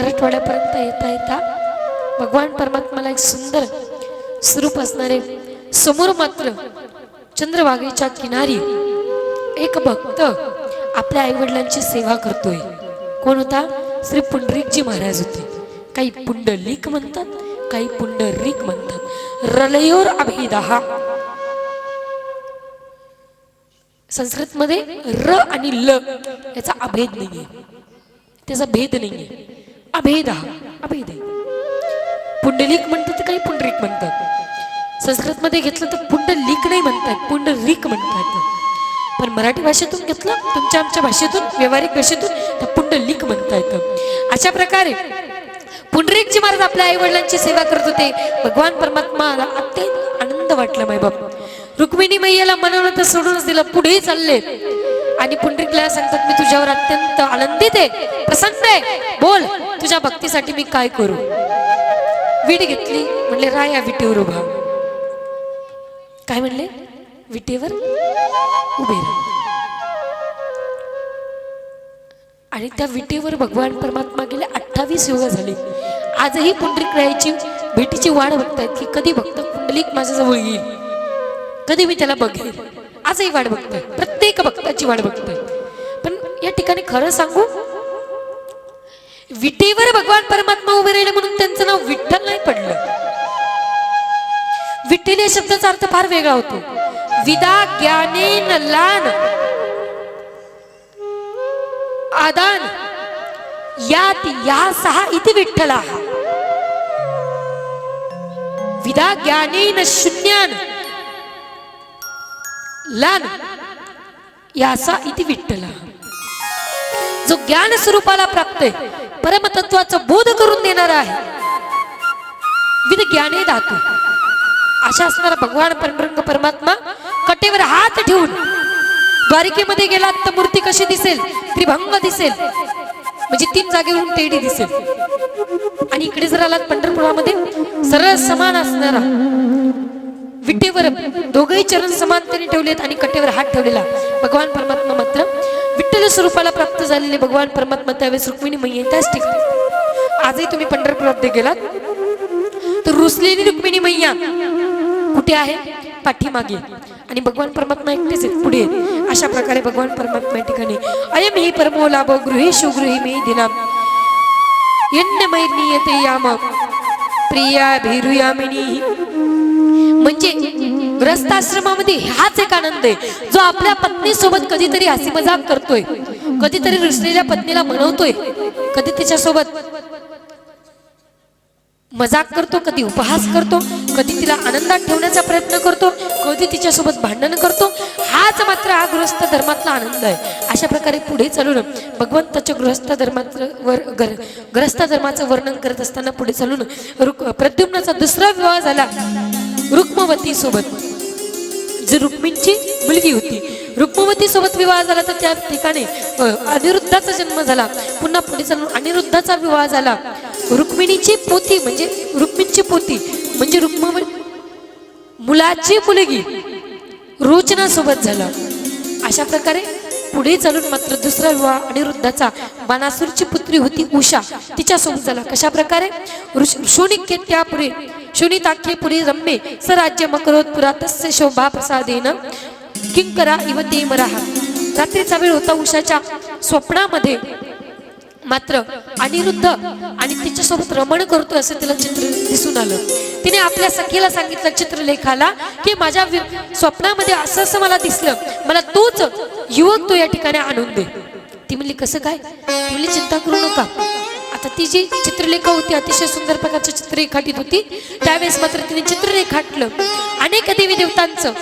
मराठवाड्यापर्यंत येता येता भगवान परमात्माला एक सुंदर स्वरूप असणारे समोर मात्र चंद्रभागेच्या किनारी एक भक्त आपल्या आईवडिलांची सेवा करतोय. कोण होता? श्री पुंडरीकजी महाराज होते. काही पुंडलिक म्हणतात काही पुंडरीक म्हणतात. रलयोर अभेदहा. संस्कृतमध्ये र आणि ल याचा अभेद नाहीये. त्याचा भेद नाहीये. अभेद हा अभेद आहे. पुंडलिक म्हणतात तर काही पुंडरिक म्हणतात. संस्कृतमध्ये घेतलं तर पुंडलिक नाही म्हणतात पुंडलिक म्हणतात. पण मराठी भाषेतून घेतलं तुमच्या आमच्या भाषेतून व्यावहारिक भाषेतून तर पुंडलिक म्हणता येतं अशा प्रकारे पुंडरिकजी महाराज आपल्या आई वडिलांची सेवा करत होते. भगवान परमात्मा अत्यंत आनंद वाटला मायबाप. रुक्मिणी मैयाला मनवलं तर सोडूनच दिलं पुढे चालले. आणि पुंडरीकला सांगतात मी तुझ्यावर अत्यंत आनंदित आहे प्रसन्न आहे. बोल तुझ्या भक्तीसाठी मी काय करू? विट घेतली म्हणले राय या विटीवर उभा. काय म्हणले? विटेवर उभे आणि त्या विटेवर भगवान परमात्मा गेले अठ्ठावीस युग झाले. आजही पुंडरीक रायाची भेटीची वाट बघतायत की कधी भक्त पुंडलिक माझ्याजवळ येईल. कधी मी त्याला बघेल? आजही वाट बघतोय. प्रत्येक भक्ताची वाट बघतोय. पण या ठिकाणी खरं सांगू विटेवर भगवान परमात्मा उभे राहिले म्हणून त्यांचं नाव विठ्ठल नाही पडलं. विठ्ठल या शब्दाचा अर्थ फार वेगळा होतो. विदा ज्ञानेन लान आदान यात या सहा इति विठ्ठला. विदा ज्ञानेन शून्यान लान यासा इति विठ्ठला. जो ज्ञान स्वरूपाला प्राप्त आहे परमतत्वाचा बोध करून देणार आहे. विद ज्ञाने दातो अशा असणारा भगवान परमरंग परमात्मा कटेवर हात ठेवून द्वारिकेमध्ये गेलात तर मूर्ती कशी दिसेल? त्रिभंग दिसेल. म्हणजे तीन जागेवरून तेडी दिसेल. आणि इकडे जर आलात पंढरपुरामध्ये सरळ समान असणारा विटेवर दोघही चरण समानतेने ठेवलेत आणि कटेवर हात ठेवलेला. भगवान परमात्मा मात्र विठ्ठल स्वरूपाला प्राप्त झालेले भगवान परमात्मा त्यावेळेस रुक्मिणी मैया त्याच ठिकाणी. आजही तुम्ही पंढरपुरात गेलात? तर रुसलेली रुक्मिणी मैया कुठे आहे? पाठीमागे. आणि भगवान परमात्मा एकटेच आहेत. पुढे. अशा प्रकारे भगवान परमात्मा या ठिकाणी. अयम ही परमो लाभ गृही शुगृही मे दिनाम यन्नमैर्नीयते याम. प्रिया भिरुयामिनी म्हणजे ग्रस्ताश्रमामध्ये हाच एक आनंद आहे. जो आपल्या पत्नी सोबत कधीतरी हसी मजाक करतोय. कधीतरी रुसलेल्या पत्नीला म्हणवतोय. कधी तिच्यासोबत मजाक करतो कधी उपहास करतो कधी तिला आनंदात ठेवण्याचा प्रयत्न करतो कधी तिच्यासोबत भांडण करतो. हाच मात्र हा गृहस्थ धर्मातला आनंद आहे. अशा प्रकारे पुढे चालून भगवंताच्या गृहस्थ धर्माचं वर ग्रस्त धर्माचं वर्णन करत असताना पुढे चालून रुक प्रद्युम्नाचा दुसरा विवाह झाला. रुक्मवती सोबत. जी रुक्मिणीची मुलगी होती. रुक्मवती सोबत विवाह झाला तर त्या ठिकाणी अनिरुद्धाचा जन्म झाला. पुन्हा पुढे चालून अनिरुद्धाचा विवाह झाला. रुक्मिणीची पोती म्हणजे रुक्मिणीची पोती म्हणजे रुक्म मुलाची मुलगी रोचना सोबत झाला. अशा प्रकारे पुढे चालून मात्र दुसरा विवाह अनिरुद्धाचा. बाणासूरची पुत्री होती उषा. तिच्यासोबत झाला. कशा प्रकारे? शोणिक्यत्यापुरे शोणिताख्यपुरी रम्ये स राज्य मकरोत्पुरा तस्य शोभा प्रसादेन किंकरा इव ते मराहा रात्रीचा वेळ होता उषाच्या स्वप्नामध्ये मात्र अनिरुद्ध आणि तिच्यासोबत रमण करतो असं तिला चित्र दिसून आलं. तिने आपल्या सखीला सांगितलं चित्रलेखाला की माझ्या स्वप्नामध्ये असं असं मला दिसलं मला तोच युवक तो या ठिकाणी आणून दे. ती म्हणली कसं काय? ती म्हणली चिंता करू नका. आता ती जी चित्रलेखा होती अतिशय सुंदर प्रकारची चित्र रेखाटीत होती त्यावेळेस मात्र तिने चित्र रेखाटलं अनेक देवी देवतांचं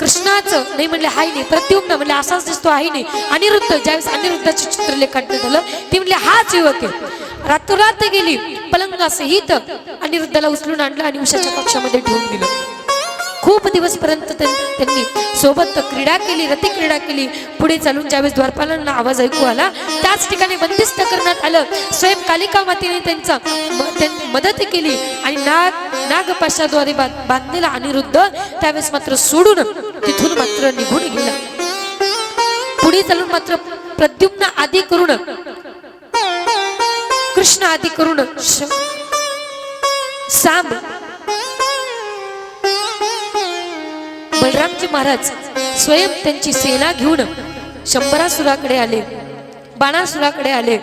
कृष्णाचं नाही म्हणले हाय नाही प्रत्युम्न म्हणले असाच दिसतो आहे नाही अनिरुद्ध ज्यावेळेस अनिरुद्धाचे चित्रलेखाटन झालं ती म्हणले हाच युवक आहे. रातोरात गेली पलंगासहित अनिरुद्धाला उचलून आणलं आणि उषाच्या पक्षामध्ये ठेवून दिलं. खूप दिवसपर्यंत त्यांनी सोबत क्रीडा केली रती क्रीडा केली. पुढे चालून ज्यावेळेस द्वारपालांना आवाज ऐकू आला त्याच ठिकाणी बंदिस्त करण्यात आलं. स्वयं कालिका मातेने त्यांचा मदत केली आणि नाग नागपाशाद्वारे बा- बांधलेला अनिरुद्ध त्यावेळेस मात्र सोडून तिथून मात्र निघून गेला. पुढे चालून मात्र प्रद्युम्न आदी करून कृष्ण आदी करून श- सांब बलरामजी महाराज स्वयं त्यांची सेना घेऊन शंभरासुराकडे आले बाणासुराकडे आले.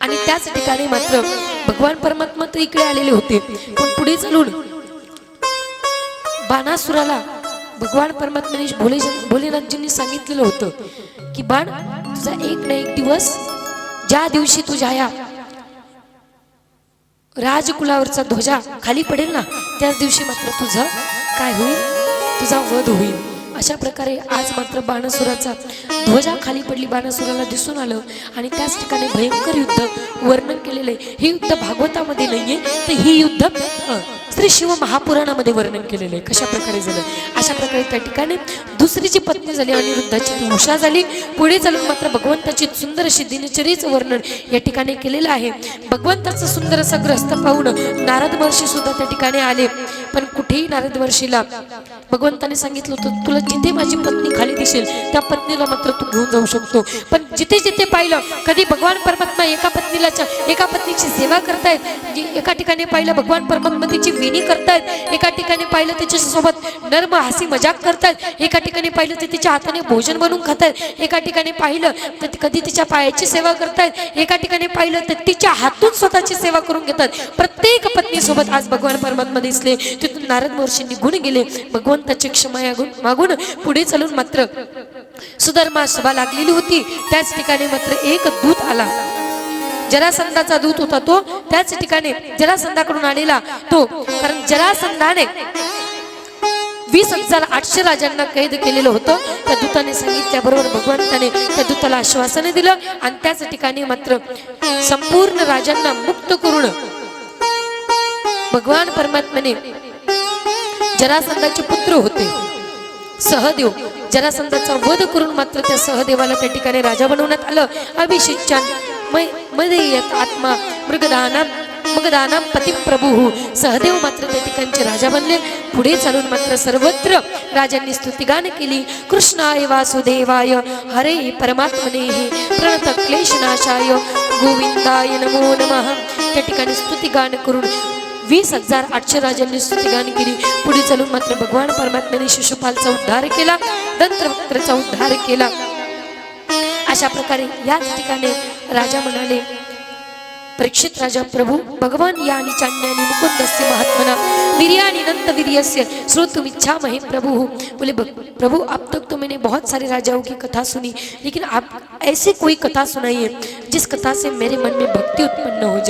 आणि त्याच ठिकाणी मात्र भगवान परमात्मा तर इकडे आलेले होते. पण पुढे चालून बाणासुराला भगवान परमात्म्याने भोले भोलेनाथजींनी सांगितलेलं होतं की बाण तुझा एक ना एक दिवस ज्या दिवशी तुझ्या या राजकुलावरचा ध्वजा खाली पडेल ना त्याच दिवशी मात्र तुझं काय होईल? तुझा वध होईल. अशा प्रकारे आज मात्र बाणसुराचा ध्वजा खाली पडली बाणसुराला दिसून आलं आणि त्याच ठिकाणी भयंकर युद्ध वर्णन केलेलं आहे. हे युद्ध भागवतामध्ये नाहीये तर ही युद्ध श्री शिव महापुराणामध्ये वर्णन केलेलं आहे. कशा प्रकारे झालं? अशा प्रकारे त्या ठिकाणी दुसरीची पत्नी झाली अनिरुद्धाची ती उषा झाली. पुढे चालून मात्र भगवंताची सुंदर अशी दिनचर्येचं वर्णन या ठिकाणी केलेलं आहे. भगवंताचं सुंदर असं ग्रस्त पाहून नारद महर्षी सुद्धा त्या ठिकाणी आले. पण कुठेही नारद महर्षीला भगवंताने सांगितलं होतं तुला जिथे माझी पत्नी खाली दिसेल त्या पत्नीला मात्र तू घेऊन जाऊ शकतो. पण जिथे जिथे पाहिलं कधी भगवान परमात्मा एका पत्नीला एका पत्नीची सेवा करतायत जी एका ठिकाणी पाहिलं भगवान परमात्मा तिची करतायत. एका ठिकाणी पाहिलं त्याच्यासोबत नर्म हसी मजाक करतायत. एका ठिकाणी पाहिलं तर तिच्या हाताने भोजन बनवून खातायत. एका ठिकाणी पाहिलं तर कधी तिच्या पायाची सेवा करतायत. एका ठिकाणी पाहिलं तर तिच्या हातून स्वतःची सेवा करून घेतात. प्रत्येक पत्नीसोबत आज भगवान परमात्मा दिसले. तिथून नारद महर्षी निघून गेले. भगवंताची क्षमा मागून पुढे चालून मात्र सुधर्मा सभा लागलेली होती. त्याच ठिकाणी मात्र एक दूत आला. जरासंधाचा दूत होता तो त्याच ठिकाणी जरासंधाकडून आलेला तो. कारण जरासंधाने वीस हजार आठशे राजांना कैद केलेलं होतं. त्या दूताने सांगितल्याबरोबर भगवंताने त्या दूताला आश्वासन दिलं आणि त्याच ठिकाणी मात्र संपूर्ण राजांना मुक्त करून भगवान परमात्म्याने जरासंधाचे पुत्र होते. सहदेव. जरासंधाचा वध करून मात्र त्या सहदेवाला त्या ठिकाणी राजा बनवण्यात आलं. अभिषेक मदयत आत्मा मृगदाना मगदानाम पती प्रभू सहदेव मात्र त्या ठिकाणचे राजा बनले। पुढे चालून मात्र सर्वत्र राजांनी स्तुतिगान केली। कृष्णाय वासुदेवाय हरे परमात्मने प्रणत क्लेशनाशाय। गोविंदाय नमो नमः। त्या ठिकाणी स्तुतिगान करून वीस हजार आठशे राजांनी स्तुतिगान केली। पुढे चालून मात्र भगवान परमात्म्याने शिशुपालचा उद्धार केला। दंतभक्तचा उद्धार केला। अशा प्रकारे याच ठिकाणी राजा म्हणाले परीक्षित राजा प्रभू भगवान यानी चान्यानी मुकुंदस्य महात्मना वीर्यानि नंत वीर्यस्य महे प्रभु. बोले प्रभु अब तक तो मैंने बहुत सारे राजाओं की कथा सुनी लेकिन आप ऐसी कोई कथा सुनाइए जिस कथा से मेरे मन में भक्ति उत्पन्न हो जाए।